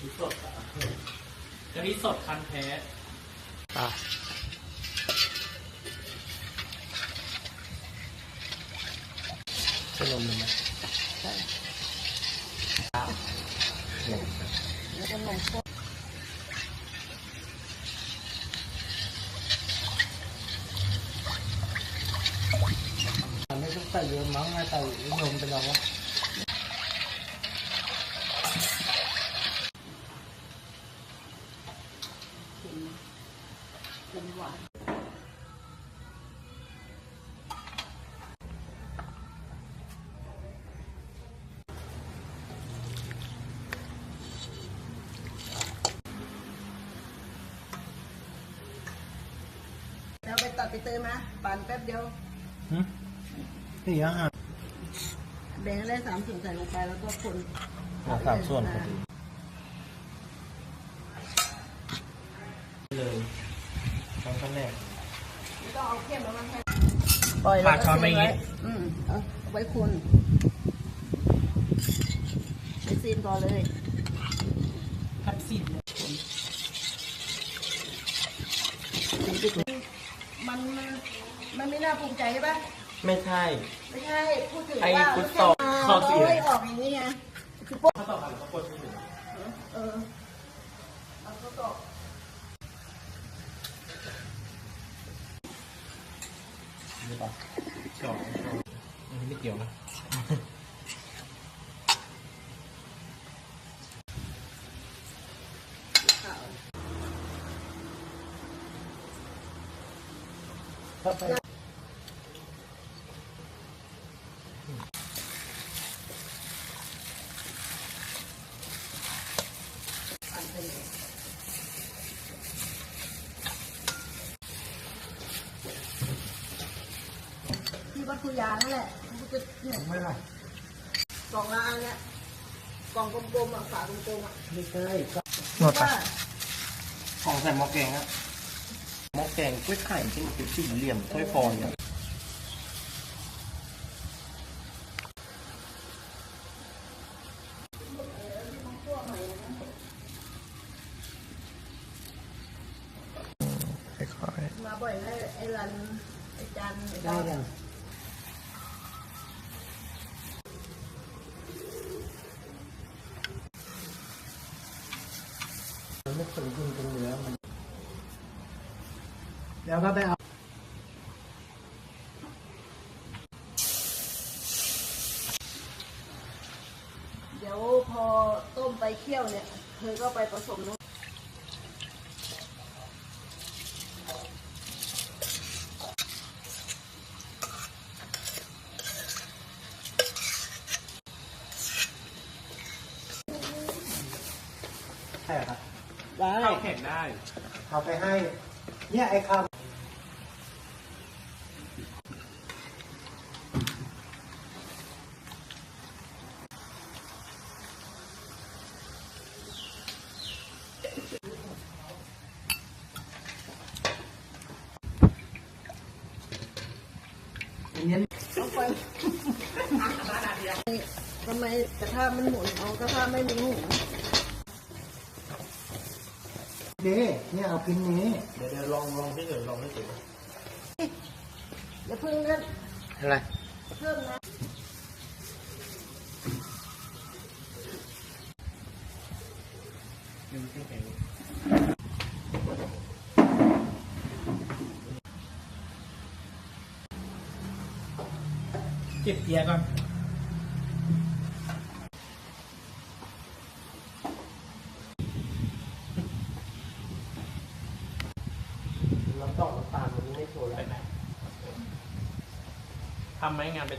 ทิสดอะกะทิสดคันแท้อะใช่นมเลยไหมใช่แล้วก็นมข้นมันไม่ต้องใส่เยอะมั้งนะใส่นมไปแล้ว ไปตัดไปเติมนะปั่นแป๊บเดียวหึนี่อาหารแบ่งได้สามส่วนใส่ลงไปแล้วก็คนอะสามส่วนพอดีเลยทั้งคะแนนไม่ต้องเอาเข้มแล้วมันให้ปล่อยแล้วปาดช้อนไปอย่างงี้ อืมเอาไว้คนไปซีนก่อนเลยทับสินมันมันมั นไม่น่าภูมิใจใช่ปะไม่ใช่ ไม่ใช่พูดถึงไอ้ว่าฟุตซอลเขาให้ออกอย่างนี้ไงคือโป๊ะถ้าต่อไปก็กดที่หนึ่งเออเอาก็ตอกนี่ปะสองอันนี้ไม่เกี่ยวนะขาวถ้าไป อันไปเลย ที่วัดคุยางนั่นแหละมันจะเนี่ยไม่ไรกล่องละอันเนี้ยกล่องกลมๆอะฝากลมๆอะไม่ใช่ก็หมดปะของใส่หม้อแกงอะหม้อแกงกล้วยไข่ที่มันเป็นสี่เหลี่ยมถ้วยฟอยล์อะค่อยมาบ่อยให้ไอ้รันไอ้จันไอ้ๆได้กันมั ไม่เคยยิงตรงเนื้อมันแล้วก็ไปเอาเดี๋ยวพอต้มไปเคี่ยวเนี่ย เธอก็ไปผสมน้ำใช่ครับ ได้ เข้าแข็งได้ เอาไปให้ เนี่ยไอ้คำอันนี้เอาไปทำไมกระทะมันหมุนเอากระทะไม่หมุนหมุน เด้เนี่ยเอาพินนี้ เดี๋ยวเดี๋ยวลองลองที่อื่นลองที่อื่นอย่าเพิ่งนั่นอะไรเพิ่มนะเก็บเกียร์ก่อน ทำไหมงานเป็น